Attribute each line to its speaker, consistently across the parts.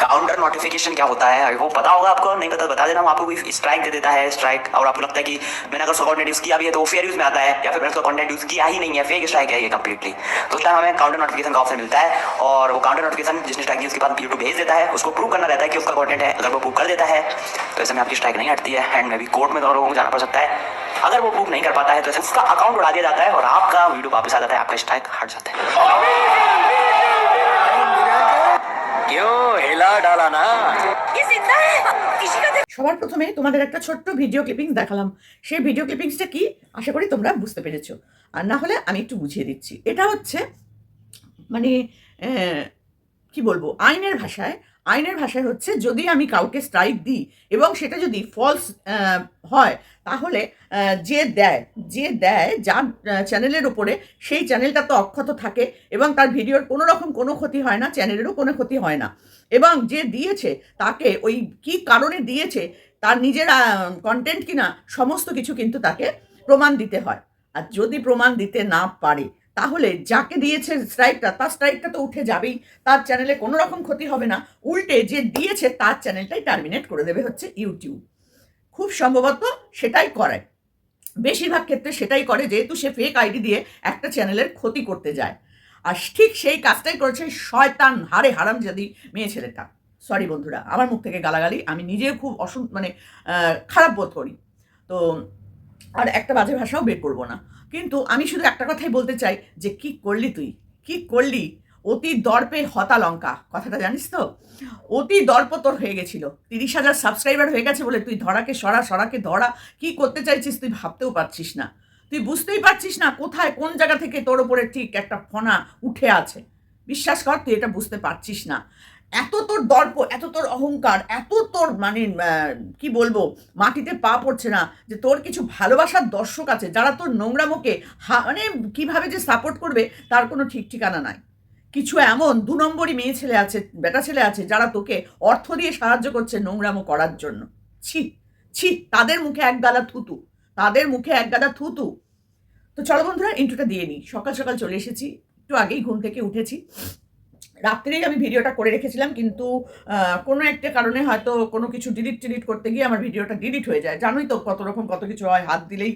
Speaker 1: Counter notification क्या होता है? आई वो पता होगा आपको, नहीं पता तो बता देना आपको कोई स्ट्राइक दे देता है स्ट्राइक और आपको लगता है कि मैंने अगर उसका कॉन्टेंट यूज़ किया भी है तो फेयर यूज़ में आता है, या फिर मैंने उसका कॉन्टेंट यूज़ किया ही नहीं है फेक स्ट्राइक है ये कंप्लीटली तो उस टाइम हमें काउंटर नोटिफिकेशन का ऑप्शन मिलता है, और वो काउंटर नोटिफिकेशन जिसने स्ट्राइक की उसके बाद यूट्यूब भेज देता है, उसको प्रूव करना रहता है कि उसका कॉन्टेंट है, अगर वो प्रूव कर देता है तो ऐसे में आपकी स्ट्राइक नहीं हटती है एंड में भी कोर्ट में दोनों लोगों को जाना पड़ सकता है. अगर वो प्रूव नहीं कर पाता है तो ऐसे उसका अकाउंट उड़ा दिया जाता है, और आपका वीडियो वापस आ जाता है, आपका स्ट्राइक हट जाता है.
Speaker 2: সবার প্রথমে তোমাদের একটা ছোট্ট ভিডিও ক্লিপিংস দেখালাম। সেই ভিডিও ক্লিপিংসটা কি? আশা করি তোমরা বুঝতে পেরেছ। আর না হলে আমি একটু বুঝিয়ে দিচ্ছি। এটা হচ্ছে মানে কি বলব? আইনের ভাষায় আইনের ভাষায় হচ্ছে যদি আমি কাউকে স্ট্রাইক দিই এবং সেটা যদি ফলস হয়, তাহলে যে দেয় যে দেয় যার চ্যানেলের ওপরে সেই চ্যানেলটা তো অক্ষত থাকে এবং তার ভিডিওর কোনো রকম কোনো ক্ষতি হয় না চ্যানেলেরও কোনো ক্ষতি হয় না। এবং যে দিয়েছে, তাকে ওই কি কারণে দিয়েছে, তার নিজের কন্টেন্ট কিনা, সমস্ত কিছু কিন্তু তাকে প্রমাণ দিতে হয়। আর যদি প্রমাণ দিতে না পারে তাহলে যাকে দিয়েছে স্ট্রাইকটা তার স্ট্রাইকটা তো উঠে যাবেই। তার চ্যানেলে কোনো রকম ক্ষতি হবে না। উল্টে যে দিয়েছে, তার চ্যানেলটাই টার্মিনেট করে দেবে হচ্ছে ইউটিউব খুব সম্ভবত সেটাই করে। বেশিরভাগ ক্ষেত্রে সেটাই করে, যেহেতু সে ফেক আইডি দিয়ে একটা চ্যানেলের ক্ষতি করতে যায়। আর ঠিক সেই কাজটাই করেছে শয়তান, হারে হারাম যদি মেয়ে ছেলেটা। সরি বন্ধুরা, আমার মুখ থেকে গালাগালি, আমি নিজেও খুব অসু মানে খারাপ বোধ করি। তো আর একটা বাজে ভাষাও বের করব না। কিন্তু আমি শুধু একটা কথাই বলতে চাই যে, কি করলি তুই? কি করলি? অতি দর্পে হতা লঙ্কা। কথাটা জানিস তো? অতি দর্প তোর হয়ে গেছিল। তিরিশ হাজার সাবস্ক্রাইবার হয়ে গেছে বলে তুই ধরাকে সরা, সরাকে ধরা। কি করতে চাইছিস তুই ভাবতেও পারছিস না। তুই বুঝতেই পারছিস না কোথায়, কোন জায়গা থেকে তোর ওপরে ঠিক একটা ফোনা উঠে আছে। বিশ্বাস কর, তুই এটা বুঝতে পারছিস না। এত তোর দর্প, এত তোর অহংকার, এত তোর মানে কি বলব, মাটিতে পা পড়ছে না যে তোর কিছু ভালোবাসার দর্শক আছে যারা তোর নোংরামোকে হা মানে কীভাবে যে সাপোর্ট করবে তার কোনো ঠিক ঠিকানা নাই। কিছু এমন দু নম্বরই মেয়ে ছেলে আছে, বেটা ছেলে আছে যারা তোকে অর্থ দিয়ে সাহায্য করছে নোংরামো করার জন্য। ছি ছি, তাদের মুখে এক গাদা থুতু, তাদের মুখে এক গাদা থুতু। তো চলো বন্ধুরা ইন্টুটা দিয়ে নিই। সকাল সকাল চলে এসেছি, একটু আগেই ঘুম থেকে উঠেছি। রাত্রেই আমি ভিডিওটা করে রেখেছিলাম, কিন্তু কোনো একটা কারণে হয়তো কোনো কিছু ডিলিট টিলিট করতে গিয়ে আমার ভিডিওটা ডিলিট হয়ে যায়। জানোই তো কত রকম কত কিছু হয়, হাত দিলেই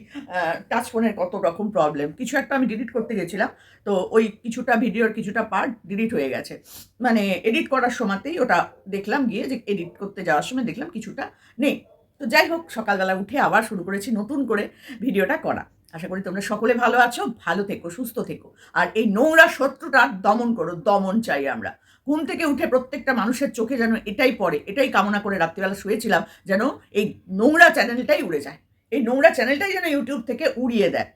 Speaker 2: টাচ ফোনের কত রকম প্রবলেম কিছু একটা আমি ডিলিট করতে গেছিলাম, তো ওই কিছুটা ভিডিওর কিছুটা পার্ট ডিলিট হয়ে গেছে। মানে এডিট করার সময়তেই ওটা দেখলাম গিয়ে যে এডিট করতে যাওয়ার সময় দেখলাম কিছুটা নেই। তো যাই হোক, সকালবেলা উঠে আবার শুরু করেছি নতুন করে ভিডিওটা করা। আশা করি তোমরা সকলে ভালো আছো, ভালো থেকো, সুস্থ থেকো। আর এই নোংরা শত্রুটা দমন করো, দমন চাই আমরা। ঘুম থেকে উঠে প্রত্যেকটা মানুষের চোখে যেন এটাই পড়ে, এটাই কামনা করে রাত্রিবেলা শুয়েছিলাম, যেন এই নোংরা চ্যানেলটাই উড়ে যায়। এই নোংরা চ্যানেলটাই যেন ইউটিউব থেকে উড়িয়ে দেয়।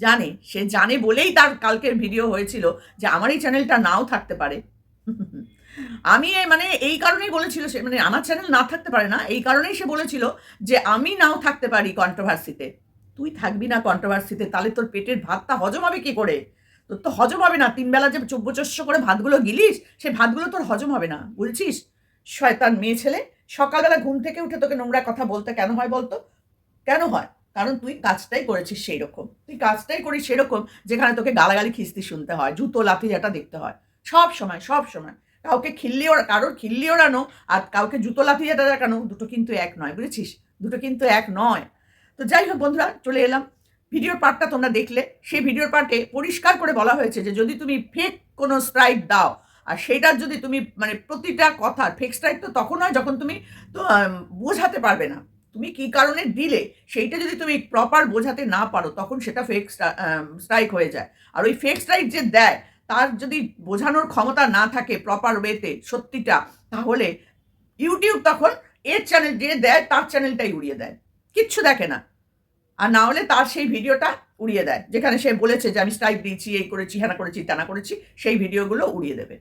Speaker 2: জানে, সে জানে বলেই তার কালকের ভিডিও হয়েছিল যে আমার এই চ্যানেলটা নাও থাকতে পারে। আমি মানে এই কারণেই বলেছিল সে মানে আমার চ্যানেল না থাকতে পারে না, এই কারণেই সে বলেছিল যে আমি নাও থাকতে পারি কন্ট্রোভার্সিতে তুই থাকবি না কন্ট্রোভার্সিতে তাহলে তোর পেটের ভাতটা হজম হবে কী করে? তোর তো হজম হবে না তিনবেলা যে চব্বচস্য করে ভাতগুলো গিলিস, সেই ভাতগুলো তোর হজম হবে না, বলছিস? শয়তান মেয়ে ছেলে, সকালবেলা ঘুম থেকে উঠে তোকে নোংরা কথা বলতে কেন হয় বলতো? কেন হয়? কারণ তুই কাজটাই করেছিস সেই রকম তুই কাজটাই করিস সেরকম যেখানে তোকে গালাগালি খিস্তি শুনতে হয়, জুতো, লাথি যেটা দেখতে হয়, সব সময় সব সময়। কাউকে খিল্লি ওড়া কারোর খিল্লি ওড়ানো আর কাউকে জুতো, লাথি যেটা দেখানো, দুটো কিন্তু এক নয়, বুঝেছিস? দুটো কিন্তু এক নয়। তো যাই হোক বন্ধুরা, চলে এলাম। ভিডিওর পার্টটা তোমরা দেখলে। সেই ভিডিওর পার্টে পরিষ্কার করে বলা হয়েছে যে, যদি তুমি ফেক কোনো স্ট্রাইক দাও, আর সেইটার যদি তুমি মানে প্রতিটা কথা ফেক স্ট্রাইক তো তখন হয় যখন তুমি, তো বোঝাতে পারবে না। তুমি কি কারণে দিলে? সেইটা যদি তুমি প্রপার বোঝাতে না পারো, তখন সেটা ফেক স্ট্রাইক হয়ে যায়। আর ওই ফেক স্ট্রাইক যে দেয়, তার যদি বোঝানোর ক্ষমতা না থাকে প্রপার ওয়েতে সত্যিটা, তাহলে ইউটিউব তখন এর চ্যানেল যে দেয়, তার চ্যানেলটাই উড়িয়ে দেয়। কিচ্ছু দেখে না। আর না হলে তার সেই ভিডিওটা উড়িয়ে দেয়। যেখানে সে বলেছে যে, আমি স্ট্রাইক দিয়েছি, এই করেছি হ্যানা করেছি টানা করেছি, সেই ভিডিওগুলো উড়িয়ে দেবে।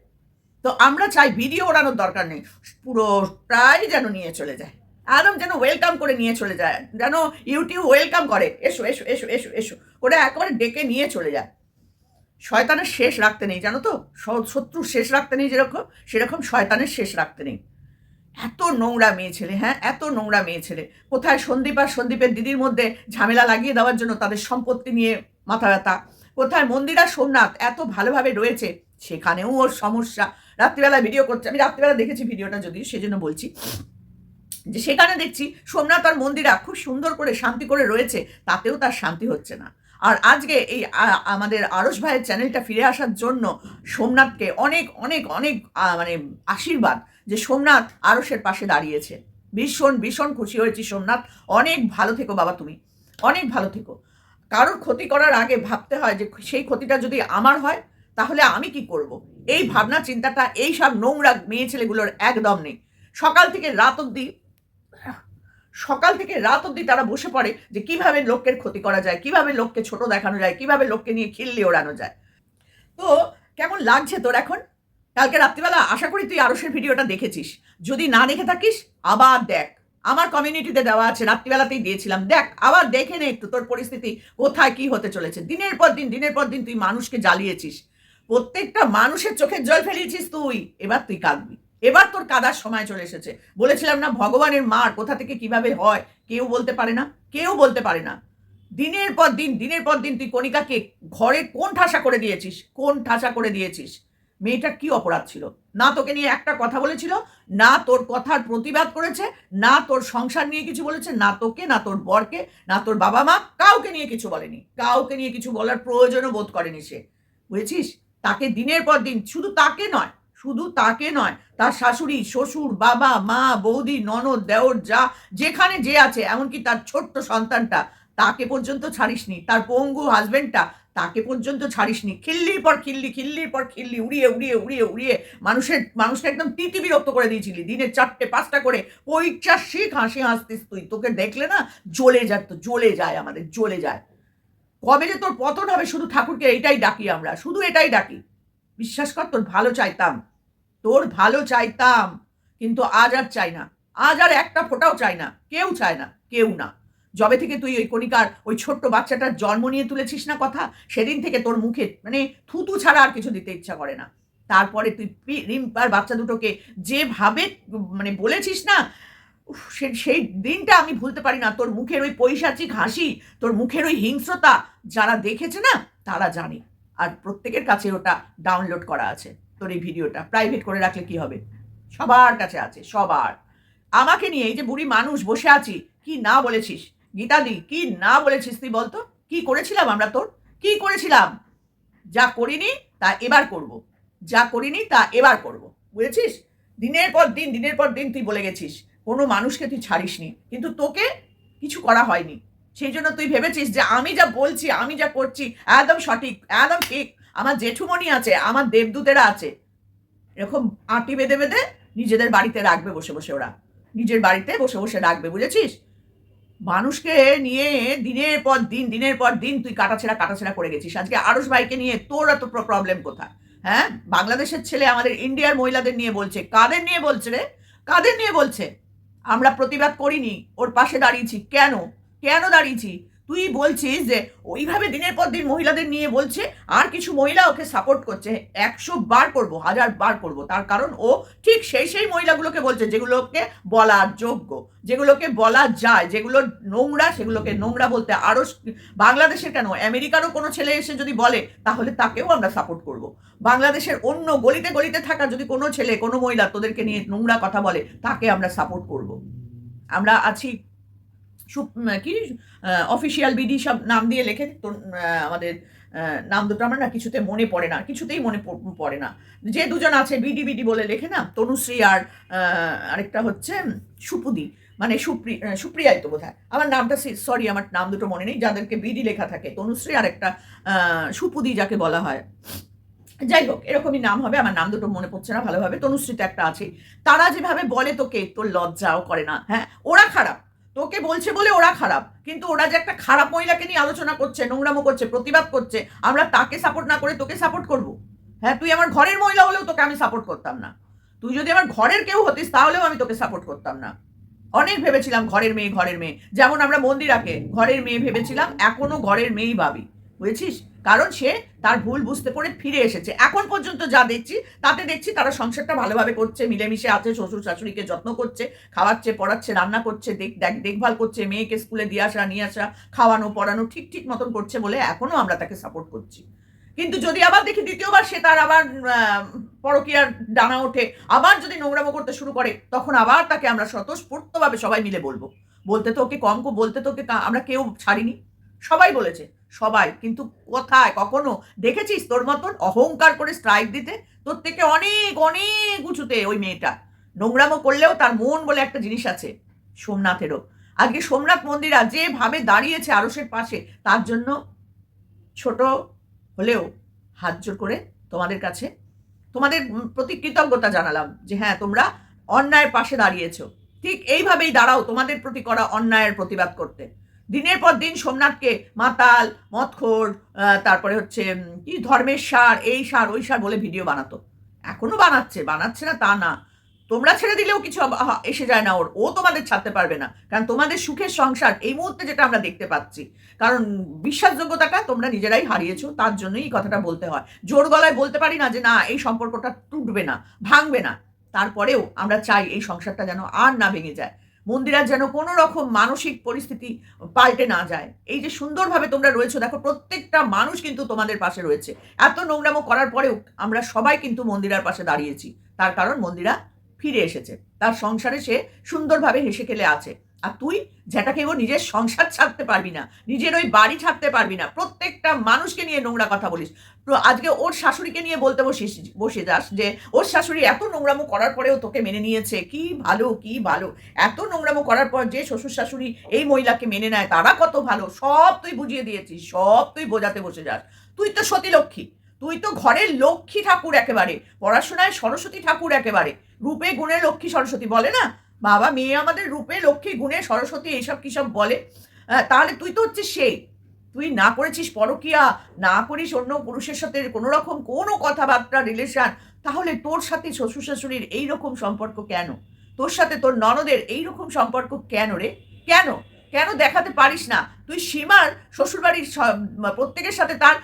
Speaker 2: তো আমরা চাই ভিডিও ওড়ানোর দরকার নেই। পুরো প্রায় যেন নিয়ে চলে যায়। একদম যেন ওয়েলকাম করে নিয়ে চলে যায়। যেন ইউটিউব ওয়েলকাম করে। এসো এসো এসো এসো এসো। করে একেবারে ডেকে নিয়ে চলে যায়। শয়তানের শেষ রাখতে নেই, জানো তো? শত্রুর শেষ রাখতে নেই যেরকম, সেরকম শয়তানের শেষ রাখতে নেই। এত নোংরা মেয়ে ছেলে হ্যাঁ? এত নোংরা মেয়ে ছেলে। কোথায় সন্দীপ আর সন্দীপের দিদির মধ্যে ঝামেলা লাগিয়ে দেওয়ার জন্য তাদের সম্পত্তি নিয়ে মাথা ব্যথা? কোথায় মন্দিরা সোমনাথ এত ভালোভাবে রয়েছে? সেখানেও ওর সমস্যা। রাত্রিবেলা ভিডিও করছে। আমি রাত্রিবেলা দেখেছি ভিডিওটা যদি সেজন্য বলছি। যে সেখানে দেখছি সোমনাথ আর মন্দিরা খুব সুন্দর করে শান্তি করে রয়েছে, তাতেও তার শান্তি হচ্ছে না। আর আজকে এই আমাদের আরস ভাইয়ের চ্যানেলটা ফিরে আসার জন্য সোমনাথকে অনেক অনেক অনেক মানে আশীর্বাদ যে সোমনাথ আরসের পাশে দাঁড়িয়েছে। ভীষণ ভীষণ খুশি হয়েছি সোমনাথ। অনেক ভালো থেকো বাবা তুমি। অনেক ভালো থেকো। কারোর ক্ষতি করার আগে ভাবতে হয় যে সেই ক্ষতিটা যদি আমার হয়, তাহলে আমি কি করব? এই ভাবনা, চিন্তাটা এই সব নোংরা মেয়ে ছেলেগুলোর একদম নেই। সকাল থেকে রাত অবধি সকাল থেকে রাত অবধি তারা বসে পড়ে যে কীভাবে লোকের ক্ষতি করা যায়, কীভাবে লোককে ছোট দেখানো যায়, কীভাবে লোককে নিয়ে খিল্লি ওড়ানো যায়। তো কেমন লাগছে তোর এখন? কালকে রাত্রিবেলা আশা করি তুই আরসের ভিডিওটা দেখেছিস। যদি না দেখে থাকিস, আবার দেখ। আমার কমিউনিটিতে দেওয়া আছে, রাত্রিবেলাতেই দিয়েছিলাম। দেখ, আবার দেখে নে একটু তোর পরিস্থিতি, কোথায় কি হতে চলেছে। দিনের পর দিন, দিনের পর দিন তুই মানুষকে জ্বালিয়েছিস। প্রত্যেকটা মানুষের চোখের জল ফেলিয়েছিস তুই। এবার তুই কাঁদবি। এবার তোর কাদার সময় চলে এসেছে। বলেছিলাম না, ভগবানের মার কোথা থেকে কীভাবে হয়, কেউ বলতে পারে না, কেউ বলতে পারে না। দিনের পর দিন, দিনের পর দিন তুই কণিকাকে ঘরে কোন ঠাসা করে দিয়েছিস? কোন ঠাসা করে দিয়েছিস? মেয়েটার কি অপরাধ ছিল? না তোকে নিয়ে একটা কথা বলেছিল, না তোর কথার প্রতিবাদ করেছে, না তোর সংসার নিয়ে কিছু বলেছে, না তোকে, না তোর বরকে, না তোর বাবা মা, কাউকে নিয়ে কিছু বলেনি। কাউকে নিয়ে কিছু বলার প্রয়োজনও বোধ করেনি সে। বুঝেছিস? তাকে দিনের পর দিন, শুধু তাকে নয় শুধু তাকে নয়, তার শাশুড়ি, শ্বশুর, বাবা, মা, বৌদি, ননদ, দেওর, যা, যেখানে যে আছে, এমনকি তার ছোট্ট সন্তানটা, তাকে পর্যন্ত ছাড়িসনি, তার পঙ্গু হাজবেন্ডটা, তাকে পর্যন্ত ছাড়িসনি, খিল্লির পর খিল্লি, খিল্লির পর খিল্লি, উড়িয়ে উড়িয়ে উড়িয়ে উড়িয়ে, মানুষের, মানুষকে একদম তিতি বিরক্ত করে দিয়েছিলি, দিনে চারটে, পাঁচটা করে পৈচাশিক হাসি হাসতিস তুই, তোকে দেখলে না জ্বলে যায় তো জ্বলে যায় আমাদের, জ্বলে যায়। কবে যে তোর পতন হবে, শুধু ঠাকুরকে এটাই ডাকি আমরা, শুধু এটাই ডাকি। বিশ্বাস কর, তোর ভালো চাইতাম। তোর ভালো চাইতাম, কিন্তু আজ আর চাই না। আজ আর একটা ফোঁটাও চাই না। কেউ চায় না, কেউ না। যবে থেকে তুই ওই কণিকার ওই ছোট্ট বাচ্চাটার জন্ম নিয়ে তুলেছিস না কথা, সেদিন থেকে তোর মুখে মানে থুতু ছাড়া আর কিছু দিতে ইচ্ছা করে না। তারপরে তুই রিম্পার বাচ্চা দুটোকে যেভাবে মানে বলেছিস না সে সেই দিনটা আমি ভুলতে পারি না। তোর মুখের ওই পৈশাচিক হাসি, তোর মুখের ওই হিংস্রতা যারা দেখেছে না, তারা জানে। আর প্রত্যেকের কাছে ওটা ডাউনলোড করা আছে। তোর এই ভিডিওটা প্রাইভেট করে রাখলে কি হবে? সবার কাছে আছে, সবার। আমাকে নিয়ে এই যে বুড়ি মানুষ বসে আছি, কি না বলেছিস? গীতাদি, কি না বলেছিস তুই বলতো? কি করেছিলাম আমরা তোর? কি করেছিলাম? যা করিনি, তা এবার করব। যা করিনি, তা এবার করব। বুঝেছিস? দিনের পর দিন, দিনের পর দিন তুই বলে গেছিস, কোনো মানুষকে তুই ছাড়িসনি। কিন্তু তোকে কিছু করা হয়নি। সেই জন্য তুই ভেবেছিস যে আমি যা বলছি, আমি যা করছি, একদম সঠিক, একদম ঠিক। আমার জেঠুমণি আছে, আমার দেবদূতেরা আছে। এরকম আঁটি বেঁধে বেঁধে নিজেদের বাড়িতে রাখবে বসে বসে ওরা। নিজের বাড়িতে বসে বসে রাখবে, বুঝেছিস? মানুষকে নিয়ে দিনের পর দিন, দিনের পর দিন তুই কাটাছেড়া কাটাছেড়া করে গেছিস। আজকে আরস ভাইকে নিয়ে তোর এত প্রবলেম কোথায়? হ্যাঁ? বাংলাদেশের ছেলে আমাদের ইন্ডিয়ার মহিলাদের নিয়ে বলছে। কাদের নিয়ে বলছে রে? কাদের নিয়ে বলছে? আমরা প্রতিবাদ করিনি, ওর পাশে দাঁড়িয়েছি। কেন? কেন দাঁড়িয়েছি? তুই বলছিস যে ওইভাবে দিনের পর দিন মহিলাদের নিয়ে বলছে, আর কিছু মহিলা ওকে সাপোর্ট করছে। একশো বার করব, হাজার বার করব। তার কারণ ও ঠিক সেই সেই মহিলাগুলোকে বলছে, যেগুলোকে বলার যোগ্য, যেগুলোকে বলা যায়, যেগুলো নোংরা, সেগুলোকে নোংরা বলতে আরও বাংলাদেশের কেন? আমেরিকারও কোনো ছেলে এসে যদি বলে, তাহলে তাকেও আমরা সাপোর্ট করব। বাংলাদেশের অন্য গলিতে গলিতে থাকা যদি কোনো ছেলে, কোনো মহিলা তোদেরকে নিয়ে নোংরা কথা বলে, তাকে আমরা সাপোর্ট করব। আমরা আছি কি অফিসিয়াল বিডি সব নাম দিয়ে লেখে তো আমাদের নাম দুটো আমার না কিছুতে মনে পড়ে না, কিছুতেই মনে পড়ে না। যে দুজন আছে বিডি বিডি বলে লেখে না, তনুশ্রী আর আরেকটা হচ্ছে সুপুদি মানে সুপ্রি সুপ্রিয়াই তো বোধ আমার নামটা সরি আমার নাম দুটো মনে নেই, যাদেরকে বিডি লেখা থাকে, তনুশ্রী আর একটা সুপুদি যাকে বলা হয়। যাই হোক, এরকমই নাম হবে, আমার নাম দুটো মনে পড়ছে না ভালোভাবে তনুশ্রী তো একটা আছে তারা যেভাবে বলে তোকে, তোর লজ্জাও করে না হ্যাঁ? ওরা খারাপ। তোকে বলছে বলে ওরা খারাপ। কিন্তু ওরা যে একটা খারাপ মহিলাকে নিয়ে আলোচনা করছে, নোংরামো করছে, প্রতিবাদ করছে, আমরা তাকে সাপোর্ট না করে তোকে সাপোর্ট করব। হ্যাঁ তুই আমার ঘরের মহিলা হলেও তোকে আমি সাপোর্ট করতাম না। তুই যদি আমার ঘরের কেউ হতিস, তাহলেও আমি তোকে সাপোর্ট করতাম না। অনেক ভেবেছিলাম ঘরের মেয়ে ঘরের মেয়ে। যেমন আমরা মন্দিরাকে ঘরের মেয়ে ভেবেছিলাম, এখনও ঘরের মেয়েই ভাবি। বুঝেছিস? কারণ সে তার ভুল বুঝতে পেরে ফিরে এসেছে। এখন পর্যন্ত যা দেখছি, তাতে দেখছি তারা সংসারটা ভালোভাবে করছে, মিলেমিশে আছে, শ্বশুর শাশুড়িকে যত্ন করছে, খাওয়াচ্ছে, পড়াচ্ছে, রান্না করছে, দেখ, দেখ- দেখভাল করছে, মেয়েকে স্কুলে দিয়ে আসা, নিয়ে আসা, খাওয়ানো, পড়ানো ঠিক ঠিক মতন করছে বলে এখনও আমরা তাকে সাপোর্ট করছি। কিন্তু যদি আবার দেখি দ্বিতীয়বার সে তার আবার পরকীয়ার ডানা ওঠে, আবার যদি নোংরামো করতে শুরু করে, তখন আবার তাকে আমরা স্বতঃস্ফূর্তভাবে সবাই মিলে বলব। বলতে তো ওকে কম বলতে তো ওকে আমরা কেউ ছাড়িনি। সবাই বলেছে সবাই। কিন্তু কোথায়, কখনো দেখেছিস তোর মতন অহংকার করে স্ট্রাইক দিতে? তোর থেকে অনেক অনেক উঁচুতে ওই মেয়েটা। নোংরামো করলেও তার মন বলে একটা জিনিস আছে, সোমনাথেরও। আজকে সোমনাথ মন্দিরা যেভাবে দাঁড়িয়েছে আরসের পাশে, তার জন্য ছোট হলেও হাত জোর করে তোমাদের কাছে, তোমাদের প্রতি কৃতজ্ঞতা জানালাম যে হ্যাঁ তোমরা অন্যায়ের পাশে দাঁড়িয়েছো। ঠিক এইভাবেই দাঁড়াও তোমাদের প্রতি করা অন্যায়ের প্রতিবাদ করতে। দিনের পর দিন সোমনাথকে মাতাল মদখোর তারপরে হচ্ছে কি ধর্মের সার, এই সার, ওই সার বলে ভিডিও বানাতো। এখনও বানাচ্ছে বানাচ্ছে না তা না। তোমরা ছেড়ে দিলেও কিছু এসে যায় না ওর। ও তোমাদের ছাড়তে পারবে না। কারণ তোমাদের সুখের সংসার, এই মুহূর্তে যেটা আমরা দেখতে পাচ্ছি। কারণ বিশ্বাসযোগ্যতাটা তোমরা নিজেরাই হারিয়েছো, তার জন্যই এই কথাটা বলতে হয়। জোর গলায় বলতে পারি না যে, না, এই সম্পর্কটা টুটবে না, ভাঙবে না। তারপরেও আমরা চাই এই সংসারটা যেন আর না ভেঙে যায়। মন্দিরা যেন কোনো রকম মানসিক পরিস্থিতি পাল্টে না যায়। এই যে সুন্দরভাবে তোমরা রয়েছো, দেখো প্রত্যেকটা মানুষ কিন্তু তোমাদের পাশে রয়েছে। এত নোংরামো করার পরেও আমরা সবাই কিন্তু মন্দিরার পাশে দাঁড়িয়েছি। তার কারণ মন্দিরা ফিরে এসেছে। তার সংসারে সে সুন্দরভাবে হেসে খেলে আছে। আর তুই যেটাকে ও নিজের সংসার ছাড়তে পারবি না, নিজের ওই বাড়ি ছাড়তে পারবি না, প্রত্যেকটা মানুষকে নিয়ে নোংরা কথা বলিস। আজকে ওর শাশুড়িকে নিয়ে বলতে বসিস বসে যাস যে ওর শাশুড়ি এত নোংরামো করার পরেও তোকে মেনে নিয়েছে, কি ভালো কি ভালো। এত নোংরামো করার পর যে শ্বশুর শাশুড়ি এই মহিলাকে মেনে নেয়, তারা কত ভালো, সব তুই বুঝিয়ে দিয়েছিস, সব তুই বোঝাতে বসে যাস। তুই তো সতী লক্ষ্মী তুই তো ঘরের লক্ষ্মী ঠাকুর একেবারে, পড়াশোনায় সরস্বতী ঠাকুর একেবারে, রূপে গুণে লক্ষ্মী সরস্বতী বলে না? বাবা, মেয়ে আমাদের রূপে, লক্ষ্মী, গুণে, সরস্বতী, এইসব কিসব বলে? তাহলে তুই তো হচ্ছে সে তুই না করেছিস পরকিয়া, না করিস অন্য পুরুষের সাথে কোনো রকম কোনো কথাবার্তা রিলেশন তাহলে তোর সাথে শ্বশুর শাশুড়ির এইরকম সম্পর্ক কেন? তোর সাথে তোর ননদের এইরকম সম্পর্ক কেন রে? কেন? কেন দেখাতে পারিস না? তুই সীমার শ্বশুরবাড়ির প্রত্যেকের সাথে তার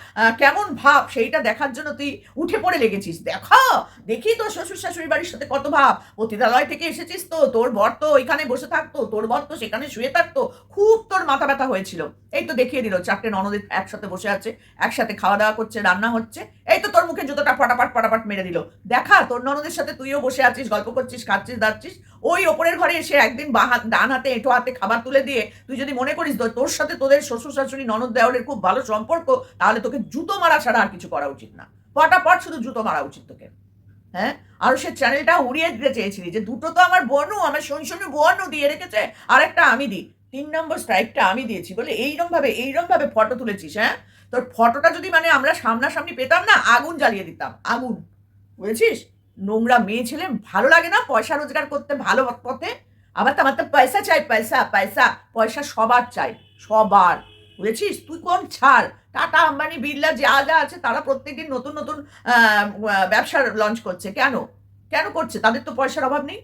Speaker 2: কেমন ভাব? সেইটা দেখার জন্য তুই উঠে পড়ে লেগেছিস। দেখা, দেখি তোর শ্বশুর শাশুড়ি বাড়ির সাথে কত ভাব। পতিতালয় থেকে এসেছিস তো, তোর বর তো ওইখানে বসে থাকতো, তোর বর তো সেখানে শুয়ে থাকতো। খুব তোর মাথা ব্যথা হয়েছিল। এই তো দেখিয়ে দিল, চারটে ননদের একসাথে বসে আছে, একসাথে খাওয়া দাওয়া করছে, রান্না হচ্ছে। এই তো তোর মুখে জুতোটা ফটাফট ফটাফট মেরে দিল। দেখা, তোর ননদের সাথে তুইও বসে আছিস, গল্প করছিস, খাচ্ছিস, দাচ্ছিস। ওই ওপরের ঘরে এসে একদিন বা ডান হাতে, এঁটো হাতে খাবার তুলে দিয়ে তুই যদি মনে করিস তোর সাথে তোদের শ্বশুর শাশুড়ি, ননদ দেওয়ারের খুব ভালো সম্পর্ক, তাহলে তোকে জুতো মারা ছাড়া আর কিছু করা উচিত না। পটাপট শুধু জুতো মারা উচিত তোকে। হ্যাঁ? আর সে চ্যানেলটা উড়িয়ে দিতে চেয়েছিলি যে, দুটো তো আমার বনু, আমার শৈশবী বনু দিয়ে রেখেছে আর একটা আমি দিই। তিন নম্বর স্ট্রাইকটা আমি দিয়েছি বলে এইরকম ভাবে এইরকম ভাবে ফটো তুলেছিস হ্যাঁ? তোর ফটোটা যদি মানে আমরা সামনাসামনি পেতাম না, আগুন জ্বালিয়ে দিতাম। আগুন। বুঝেছিস? নোংরা মেয়ে ছেলে, ভালো লাগে না পয়সা রোজগার করতে, ভালো পথে। আবার তো আমার তো পয়সা চাই, পয়সা পয়সা পয়সা সবার চাই। সবার। বুঝেছিস? তুই কোন ছাড়? টাটা আম্বানি, বিড়লা, যা যা আছে, তারা প্রত্যেকদিন নতুন নতুন ব্যবসা লঞ্চ করছে। কেন? কেন করছে? তাদের তো পয়সার অভাব নেই।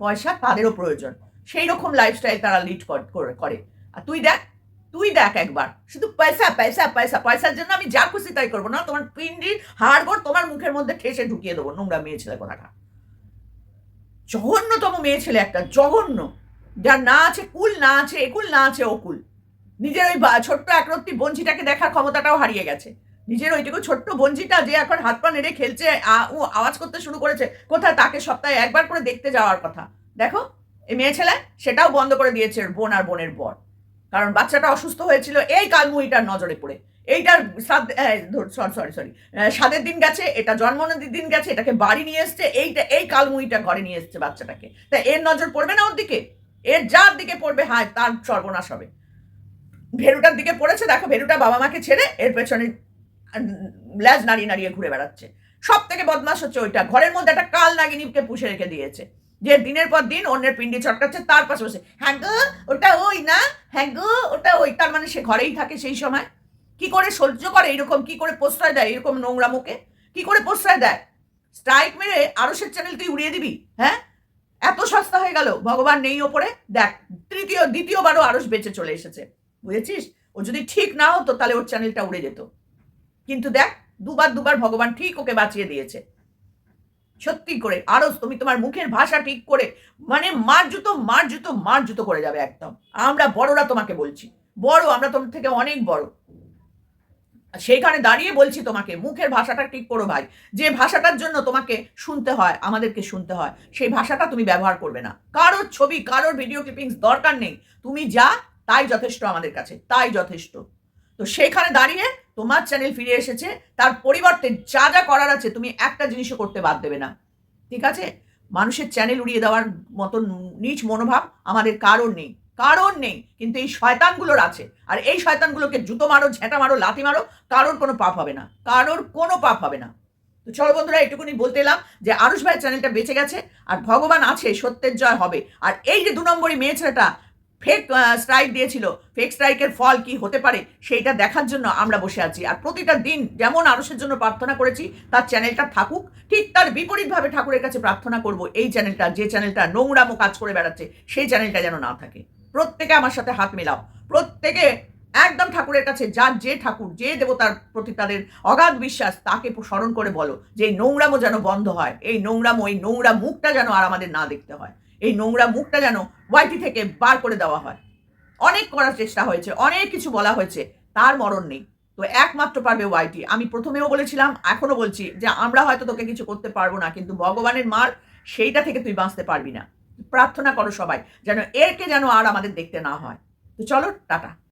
Speaker 2: পয়সা তাদেরও প্রয়োজন। সেই রকম লাইফস্টাইল তারা লিড করে আর তুই দেখ তুই দেখ একবার। শুধু পয়সা পয়সা পয়সা। পয়সার জন্য আমি যা খুশি তাই করব। না, তোমার পিন্ডির হাড়গোড় তোমার মুখের মধ্যে ঠেসে ঢুকিয়ে দেবো, নোংরা মেয়ে ছেলে কোথাকা জঘন্যতম মেয়ে ছেলে একটা, জঘন্য। যার না আছে কুল, না আছে একুল, না আছে অকুল। নিজের ওই ছোট্ট একরত্তি বঞ্চিটাকে দেখার ক্ষমতাটাও হারিয়ে গেছে। নিজের ওইটুকু ছোট্ট বঞ্চিটা যে এখন হাত পা নেড়ে খেলছে ও আওয়াজ করতে শুরু করেছে, কোথায় তাকে সপ্তাহে একবার করে দেখতে যাওয়ার কথা। দেখো, এই মেয়ে ছেলে, সেটাও বন্ধ করে দিয়েছে বোন আর বোনের বর। কারণ বাচ্চাটা অসুস্থ হয়েছিল এই কালমুহিটার নজরে পড়ে। এইটার সরি সরি সরি সাদের দিন গেছে, এটা জন্মদিনের দিন গেছে, এটাকে বাড়ি নিয়ে এসছে, এইটা, এই কালমুইটা ঘরে নিয়ে এসছে বাচ্চাটাকে। তা এর নজর পড়বে না ওর দিকে? এর যার দিকে পড়বে, হায়, তার সর্বনাশ হবে। ভেরুটার দিকে পড়েছে, দেখো ভেরুটা বাবা মাকে ছেড়ে এর পেছনে ল্যাজ নাড়িয়ে নাড়িয়ে ঘুরে বেড়াচ্ছে। সব থেকে বদমাস হচ্ছে ওইটা, ঘরের মধ্যে একটা কাল নাগিনীকে পুষে রেখে দিয়েছে। যে দিনের পর দিন অন্যের পিন্ডি চটকাচ্ছে তার পাশে বসে হ্যাঁ গো, ওটা ওই না হ্যাঁ গো, ওটা ওই। তার মানে সে ঘরেই থাকে সেই সময়। কি করে সহ্য করে এরকম কি করে প্রশ্রয় দেয় এরকম নোংরা মুখে? কি করে প্রশ্রয় দেয়? স্ট্রাইক মেরে আরসের চ্যানেল তুই উড়িয়ে দিবি হ্যাঁ? এত সস্তা হয়ে গেল, ভগবান নেই ওপরে। দেখ, তৃতীয়, দ্বিতীয়বারও আরস বেঁচে চলে এসেছে। বুঝেছিস? ও যদি ঠিক না হতো, তাহলে ওর চ্যানেলটা উড়ে যেত। কিন্তু দেখ, দুবার দুবার ভগবান ঠিক ওকে বাঁচিয়ে দিয়েছে। সত্যি করে, আরও তুমি তোমার মুখের ভাষা ঠিক করে মানে মার জুতো মার জুতো মার জুতো করে যাবে একদম। আমরা বড়রা তোমাকে বলছি। বড়, আমরা তোমার থেকে অনেক বড়। সেইখানে দাঁড়িয়ে বলছি তোমাকে, মুখের ভাষাটা ঠিক করো ভাই। যে ভাষাটার জন্য তোমাকে শুনতে হয়, আমাদেরকে শুনতে হয়, সেই ভাষাটা তুমি ব্যবহার করবে না। কারোর ছবি, কারোর ভিডিও ক্লিপিংস দরকার নেই। তুমি যা তাই যথেষ্ট আমাদের কাছে, তাই যথেষ্ট। তো সেখানে দাঁড়িয়ে তোমার চ্যানেল ফিরে এসেছে, তার পরিবর্তে যা যা করার আছে তুমি একটা জিনিসও করতে বাদ দেবে না। ঠিক আছে? মানুষের চ্যানেল উড়িয়ে দেওয়ার মতন নিচ মনোভাব আমাদের কারোর নেই কারোর নেই। কিন্তু এই শয়তানগুলোর আছে। আর এই শয়তানগুলোকে জুতো মারো, ঝেঁটা মারো, লাথি মারো, কারোর কোনো পাপ হবে না, কারোর কোনো পাপ হবে না। তো চলো বন্ধুরা, এটুকুনি বলতে এলাম যে আরুষ ভাইয়ের চ্যানেলটা বেঁচে গেছে, আর ভগবান আছে, সত্যের জয় হবে। আর এই যে দু নম্বরই মেয়ে ছেলেটা ফেক স্ট্রাইক দিয়েছিল। ফেক স্ট্রাইকের ফল কি হতে পারে সেইটা দেখার জন্য আমরা বসে আছি। আর প্রতিটা দিন যেমন আরসের জন্য প্রার্থনা করেছি, তার চ্যানেলটা থাকুক। ঠিক তার বিপরীতভাবে ঠাকুরের কাছে প্রার্থনা করব এই চ্যানেলটা যে চ্যানেলটা নোংরামো কাজ করে বেড়াচ্ছে, সেই চ্যানেলটা যেন না থাকে। প্রত্যেকে আমার সাথে হাত মেলাও। প্রত্যেকে একদম ঠাকুরের কাছে যার যে ঠাকুর, যে দেবতার প্রতি তাদের অগাধ বিশ্বাস, তাকে স্মরণ করে বলো যে এই নোংরামো যেন বন্ধ হয়, এই নোংরামো, এই নোংরা মুখটা যেন আর আমাদের না দেখতে হয়। এই নোংরা মুখটা যেন ওয়াইটি থেকে বার করে দেওয়া হয়। অনেক করার চেষ্টা হয়েছে, অনেক কিছু বলা হয়েছে, তার মরণ নেই। তো একমাত্র পারবে ওয়াইটি। আমি প্রথমেও বলেছিলাম এখনও বলছি যে আমরা হয়তো তোকে কিছু করতে পারব না, কিন্তু ভগবানের মার সেইটা থেকে তুই বাঁচতে পারবি না। প্রার্থনা করো সবাই, যেন এরকে যেন আর আমাদের দেখতে না হয়। তো চলো, টাটা।